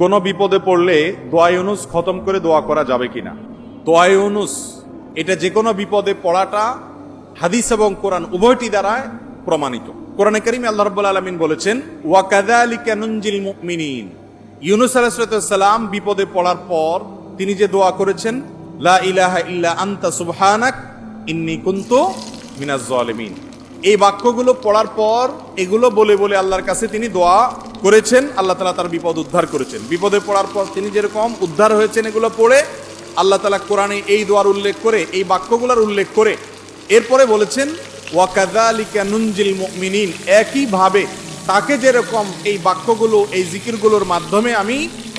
কোন বিপদে পড়লে দোয়ায়ুনুস খতম করে দোয়া করা যাবে কিনা? দোয়ায়ুনুস এটা যে কোনো বিপদে পড়াটা হাদিস এবং কোরআন উভয়টি দ্বারা প্রমাণিত। কোরআনে করিম আল্লাহ রাব্বুল আলামিন বলেছেন নুনজিল মুমিনিন। ইউনুস সালাম বিপদে পড়ার পর তিনি যে দোয়া করেছেন, লা ইলাহা ইল্লা আন্তা সুবহানাক, ইন্নী কুনতু মিনাজ জালিমিন। এই বাক্যগুলো পড়ার পর এগুলো বলে বলে আল্লাহর কাছে তিনি দোয়া করেছেন, আল্লাহ তালা তার বিপদ উদ্ধার করেছেন। বিপদে পড়ার পর তিনি যেরকম উদ্ধার হয়েছেন এগুলো পড়ে, আল্লাহ তালা কোরআনে এই দোয়ার উল্লেখ করে, এই বাক্যগুলোর উল্লেখ করে, এরপরে বলেছেন ওয়াকাদালিকা নুনজিল মুমিনিন একইভাবে তাকে যেরকম এই বাক্যগুলো, এই জিকিরগুলোর মাধ্যমে আমি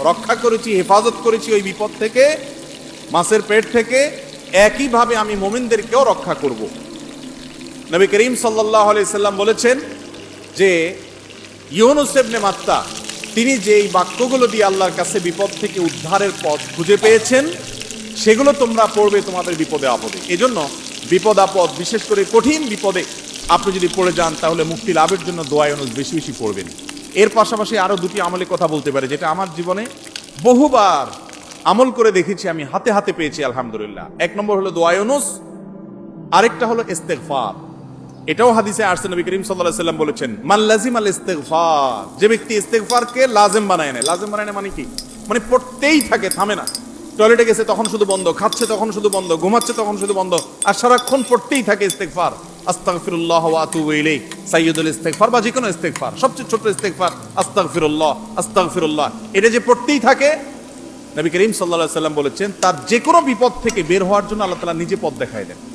রক্ষা করেছি, হেফাজত করেছি ওই বিপদ থেকে, মাছের পেট থেকে, একইভাবে আমি মোমিনদেরকেও রক্ষা করব। নবী করিম সাল্লাহ সাল্লাম বলেছেন যে ইউনুস ইবনে মাত্তা তিনি যে এই বাক্যগুলো দিয়ে আল্লাহর কাছে বিপদ থেকে উদ্ধারের পথ খুঁজে পেয়েছেন, সেগুলো তোমরা পড়বে তোমাদের বিপদে আপদে। এজন্য বিপদ আপদ, বিশেষ করে কঠিন বিপদে আপনি যদি পড়ে যান, তাহলে মুক্তি লাভের জন্য দোয়া ইউনুস বেশি বেশি পড়বেন। এর পাশাপাশি আরও দুটি আমলে কথা বলতে পারে, যেটা আমার জীবনে বহুবার আমল করে দেখেছি, আমি হাতে হাতে পেয়েছি, আলহামদুলিল্লাহ। এক নম্বর হলো দোয়া ইউনুস, আরেকটা হলো ইস্তেগফার। এটাও হাদিসে আরসে নবী করিম আলাইহি সাল্লাম বলেছেন, মান লাজিম আল ইস্তেগফার যে ব্যক্তি ইস্তেগফারকে লাজিম বানায় নেয়। লাজিম বানায় নেয় মানে কি? মানে পড়তেই থাকে, থামে না। টয়লেটে গেছে তখন শুধু বন্ধ, খাচ্ছে তখন শুধু বন্ধ, ঘুমাচ্ছে তখন শুধু বন্ধ, আর সারাক্ষণ পড়তেই থাকে ইস্তেগফার। আস্তাগফিরুল্লাহ ওয়া আতুবু ইলাইহি। সাইয়্যিদুল ইস্তেগফার বা যে কোনো ইস্তেগফার, সবচেয়ে ছোট ইস্তেগফার, আস্তাগফিরুল্লাহ আস্তাগফিরুল্লাহ। এটা যে পড়তেই থাকে, নবী করিম সাল্লাল্লাহু আলাইহি সাল্লাম বলেছেন, তার যে কোনো বিপদ থেকে বের হওয়ার জন্য আল্লাহ তাআলা নিজে পথ দেখায় দেন।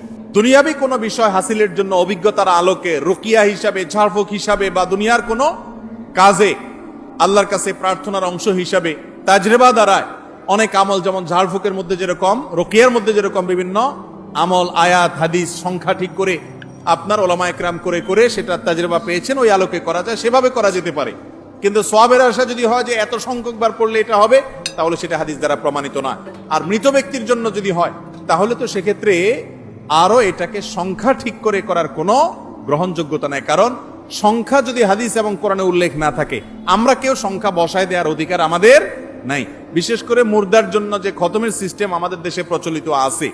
দুনিয়াবি কোনো বিষয় হাসিলের জন্য অভিজ্ঞতার আলোকে রুকিয়া হিসাবে, ঝাড়ফুঁক হিসাবে বা দুনিয়ার কোনো কাজে আল্লাহর কাছে প্রার্থনার অংশ হিসাবে তাজরেবা দ্বারায় অনেক আমল যেমন ঝাড়ফুকের মধ্যে যেরকম, রকিয়ার মধ্যে যেরকম বিভিন্ন আমল, আয়াত, হাদিস, সংখ্যা ঠিক করে আপনার ওলামা একরাম করে করে সেটা তাজরেবা পেয়েছেন, ওই আলোকে করা যায়, সেভাবে করা যেতে পারে। কিন্তু সোয়াবের আশা যদি হয় যে এত সংখ্যক বার পড়লে এটা হবে, তাহলে সেটা হাদিস দ্বারা প্রমাণিত না আর মৃত ব্যক্তির জন্য যদি হয়, তাহলে তো সেক্ষেত্রে আরও এটাকে সংখ্যা ঠিক করে করার কোনো গ্রহণযোগ্যতা নাই। কারণ সংখ্যা যদি হাদিস এবং কোরআনে উল্লেখ না থাকে, আমরা কেউ সংখ্যা বসায় দেওয়ার অধিকার আমাদের নাই। বিশেষ করে মুর্দার জন্য যে খতমের সিস্টেম আমাদের দেশে প্রচলিত আছে,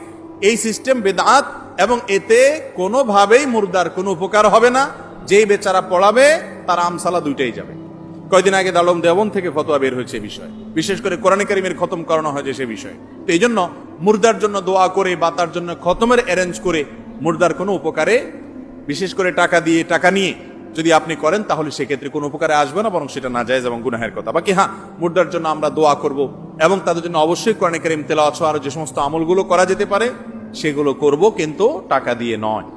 এই সিস্টেম বেদাত এবং এতে কোনোভাবেই মুর্দার কোনো উপকার হবে না। যেই বেচারা পড়াবে, তার আমসালা দুইটাই যাবে। কয়দিন আগে দালম দেওবন থেকে ফতোয়া বের হয়েছে বিষয়ে। বিশেষ করে কোরআন কারিমের খতম করানো হয়েছে সে বিষয়ে। তো এই জন্য মুর্দার জন্য দোয়া করে বা তার জন্য খতমের অ্যারেঞ্জ করে মুর্দার কোনো উপকারে, বিশেষ করে টাকা দিয়ে টাকা নিয়ে যদি আপনি করেন তাহলে সেক্ষেত্রে কোনো উপকারে আসবে না, বরং সেটা না যায় যেমন গুনাহের কথা। বাকি হ্যাঁ মুর্দার জন্য আমরা দোয়া করব এবং তাদের জন্য অবশ্যই কোরআনে কারিম তেলা আরও যে সমস্ত আমলগুলো করা যেতে পারে, সেগুলো করব কিন্তু টাকা দিয়ে নয়।